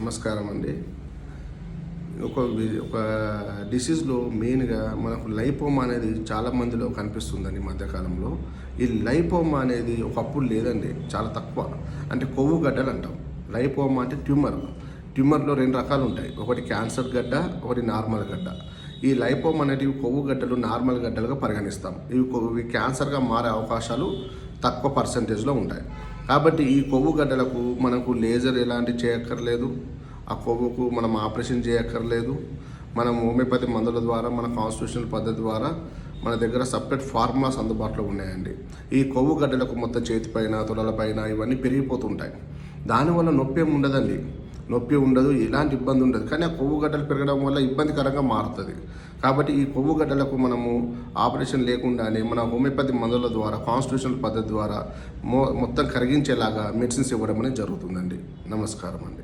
నమస్కారం అండి ఒక ఒక డిసీజ్లో మెయిన్గా మనకు లైపోమా అనేది చాలా మందిలో కనిపిస్తుందండి ఈ మధ్యకాలంలో. ఈ లైపోమా అనేది ఒకప్పుడు లేదండి చాలా తక్కువ. అంటే కొవ్వు గడ్డలు అంటాం. లైపోమా అంటే ట్యూమర్. ట్యూమర్లో రెండు రకాలు ఉంటాయి. ఒకటి క్యాన్సర్ గడ్డ ఒకటి నార్మల్ గడ్డ. ఈ లైపోమ్ అనేటివి కొవ్వు గడ్డలు నార్మల్ గడ్డలుగా పరిగణిస్తాం. ఇవి కొవ్వు- ఇవి క్యాన్సర్గా మారే అవకాశాలు తక్కువ పర్సంటేజ్లో ఉంటాయి. కాబట్టి ఈ కొవ్వు గడ్డలకు మనకు లేజర్ ఎలాంటి చేయక్కర్లేదు. ఆ కొవ్వుకు మనం ఆపరేషన్ చేయక్కర్లేదు. మనం హోమియోపతి మందుల ద్వారా మన కాన్స్టిట్యూషనల్ పద్ధతి ద్వారా మన దగ్గర సపరేట్ ఫార్ములాస్ అందుబాటులో ఉన్నాయండి. ఈ కొవ్వు గడ్డలకు మొత్తం చేతిపైన తొడలపైన ఇవన్నీ పెరిగిపోతుంటాయి. దానివల్ల నొప్పి ఏమి ఉండదండి. నొప్పి ఉండదు ఎలాంటి ఇబ్బంది ఉండదు. కానీ ఆ కొవ్వు గడ్డలు పెరగడం వల్ల ఇబ్బందికరంగా మారుతుంది. కాబట్టి ఈ కొవ్వు గడ్డలకు మనము ఆపరేషన్ లేకుండానే మన హోమియోపతి మందుల ద్వారా కాన్స్టిట్యూషనల్ పద్ధతి ద్వారా మొ మొత్తం కరిగించేలాగా మెడిసిన్స్ ఇవ్వడం అనేది జరుగుతుందండి. నమస్కారం అండి.